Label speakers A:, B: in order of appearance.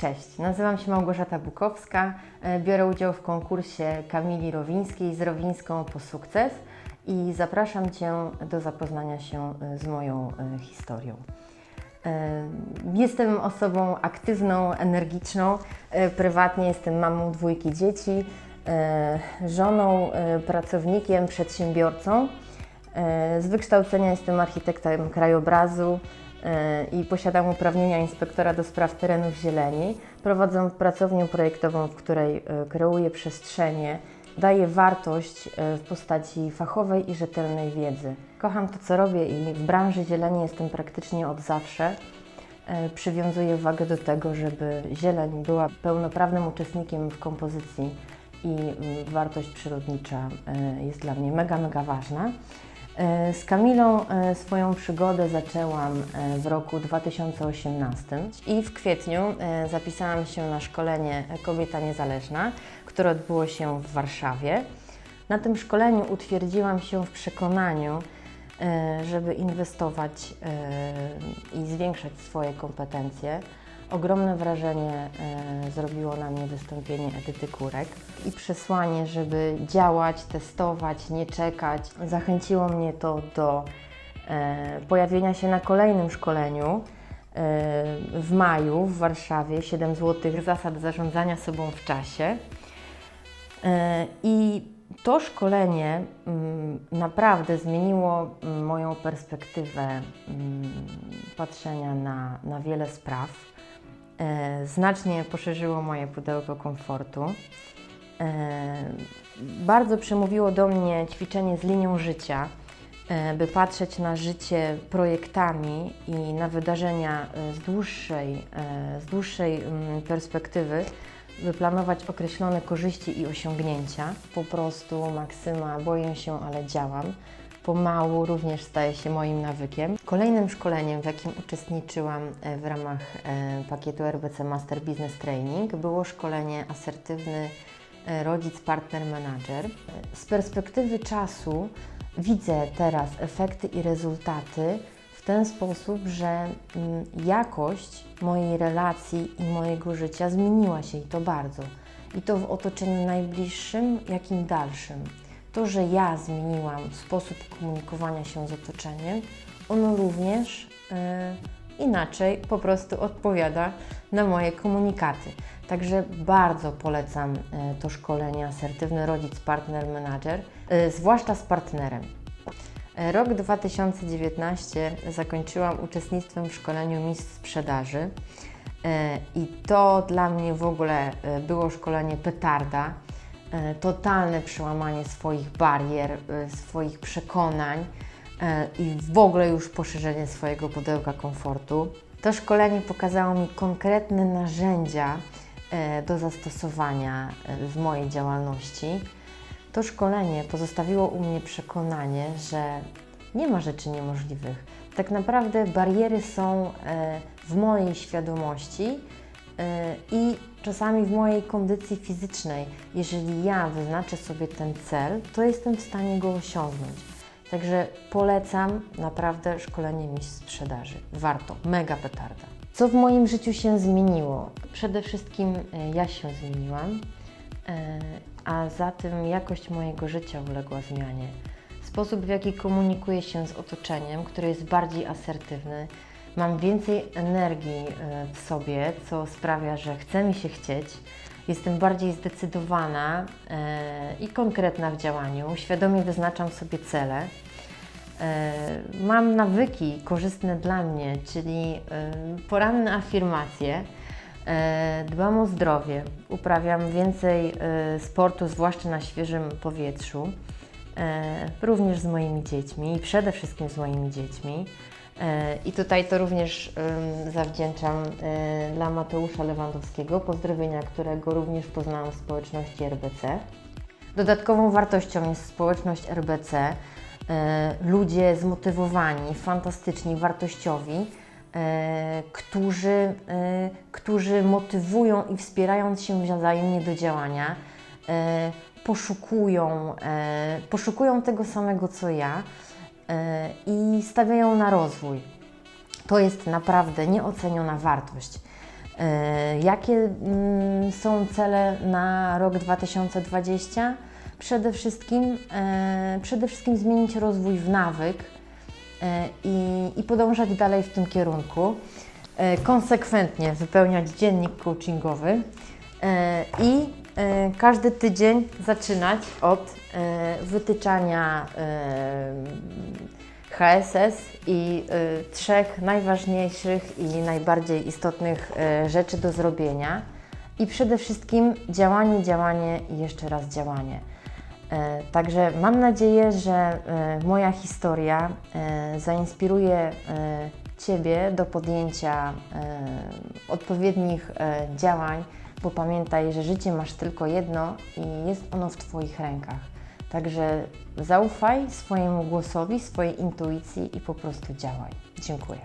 A: Cześć, nazywam się Małgorzata Bukowska. e, Biorę udział w konkursie Kamili Rowińskiej z Rowińską po sukces i zapraszam Cię do zapoznania się e, z moją e, historią. Jestem osobą aktywną, energiczną. Prywatnie jestem mamą dwójki dzieci, żoną, pracownikiem, przedsiębiorcą. Z wykształcenia jestem architektem krajobrazu i posiadam uprawnienia inspektora do spraw terenów zieleni. Prowadzę pracownię projektową, w której e, kreuję przestrzenie, daję wartość e, w postaci fachowej i rzetelnej wiedzy. Kocham to, co robię i w branży zieleni jestem praktycznie od zawsze. E, Przywiązuję wagę do tego, żeby zieleń była pełnoprawnym uczestnikiem w kompozycji i wartość przyrodnicza jest dla mnie mega, mega ważna. E, Z Kamilą e, swoją przygodę zaczęłam e, w roku 2018 i w kwietniu zapisałam się na szkolenie Kobieta Niezależna, które odbyło się w Warszawie. Na tym szkoleniu utwierdziłam się w przekonaniu, żeby inwestować i zwiększać swoje kompetencje. Ogromne wrażenie e, zrobiło na mnie wystąpienie Edyty Kurek i przesłanie, żeby działać, testować, nie czekać. Zachęciło mnie to do e, pojawienia się na kolejnym szkoleniu e, w maju w Warszawie 7 złotych zasad zarządzania sobą w czasie. I to szkolenie mm, naprawdę zmieniło mm, moją perspektywę mm, patrzenia na, na wiele spraw. E, Znacznie poszerzyło moje pudełko komfortu. E, Bardzo przemówiło do mnie ćwiczenie z linią życia, e, by patrzeć na życie projektami i na wydarzenia z dłuższej, z dłuższej mm, perspektywy, by planować określone korzyści i osiągnięcia. Po prostu Maksyma, boję się, ale działam. Pomału również staje się moim nawykiem. Kolejnym szkoleniem, w jakim uczestniczyłam e, w ramach e, pakietu RBC Master Business Training, było szkolenie asertywny e, rodzic, partner, manager. Z perspektywy czasu widzę teraz efekty i rezultaty w ten sposób, że mm, jakość mojej relacji i mojego życia zmieniła się i to bardzo. I to w otoczeniu najbliższym, jak i dalszym. To, że ja zmieniłam sposób komunikowania się z otoczeniem, ono również e, inaczej po prostu odpowiada na moje komunikaty. Także bardzo polecam e, to szkolenie asertywny rodzic, partner, menadżer, e, zwłaszcza z partnerem. Rok 2019 zakończyłam uczestnictwem w szkoleniu Mistrz Sprzedaży i to dla mnie w ogóle było szkolenie petarda. E, Totalne przełamanie swoich barier, e, swoich przekonań e, i w ogóle już poszerzenie swojego pudełka komfortu. To szkolenie pokazało mi konkretne narzędzia do zastosowania w mojej działalności. To szkolenie pozostawiło u mnie przekonanie, że nie ma rzeczy niemożliwych. Tak naprawdę bariery są w mojej świadomości i czasami w mojej kondycji fizycznej. Jeżeli ja wyznaczę sobie ten cel, to jestem w stanie go osiągnąć. Także polecam naprawdę szkolenie mistrz sprzedaży. Warto, mega petarda. Co w moim życiu się zmieniło? Przede wszystkim e, ja się zmieniłam, e, a za tym jakość mojego życia uległa zmianie. Sposób, w jaki komunikuję się z otoczeniem, który jest bardziej asertywny. Mam więcej energii e, w sobie, co sprawia, że chce mi się chcieć. Jestem bardziej zdecydowana e, i konkretna w działaniu. Świadomie wyznaczam sobie cele. E, Mam nawyki korzystne dla mnie, czyli poranne afirmacje. Dbam o zdrowie, uprawiam więcej sportu, zwłaszcza na świeżym powietrzu, również z moimi dziećmi i przede wszystkim z moimi dziećmi. E, I tutaj to również zawdzięczam e, dla Mateusza Lewandowskiego, pozdrowienia którego również poznałam w społeczności RBC. Dodatkową wartością jest społeczność RBC. E, Ludzie zmotywowani, fantastyczni, wartościowi, którzy, którzy motywują i wspierając się wzajemnie do działania, poszukują, poszukują tego samego co ja i stawiają na rozwój. To jest naprawdę nieoceniona wartość. E, Jakie mm, są cele na rok 2020? Przede wszystkim, e, przede wszystkim zmienić rozwój w nawyk e, i, i podążać dalej w tym kierunku. Konsekwentnie wypełniać dziennik coachingowy i każdy tydzień zaczynać od e, wytyczania e, HSS i trzech najważniejszych i najbardziej istotnych rzeczy do zrobienia. I przede wszystkim działanie, działanie i jeszcze raz działanie. E, Także mam nadzieję, że e, moja historia e, zainspiruje e, Ciebie do podjęcia e, odpowiednich e, działań, bo pamiętaj, że życie masz tylko jedno i jest ono w Twoich rękach. Także zaufaj swojemu głosowi, swojej intuicji i po prostu działaj. Dziękuję.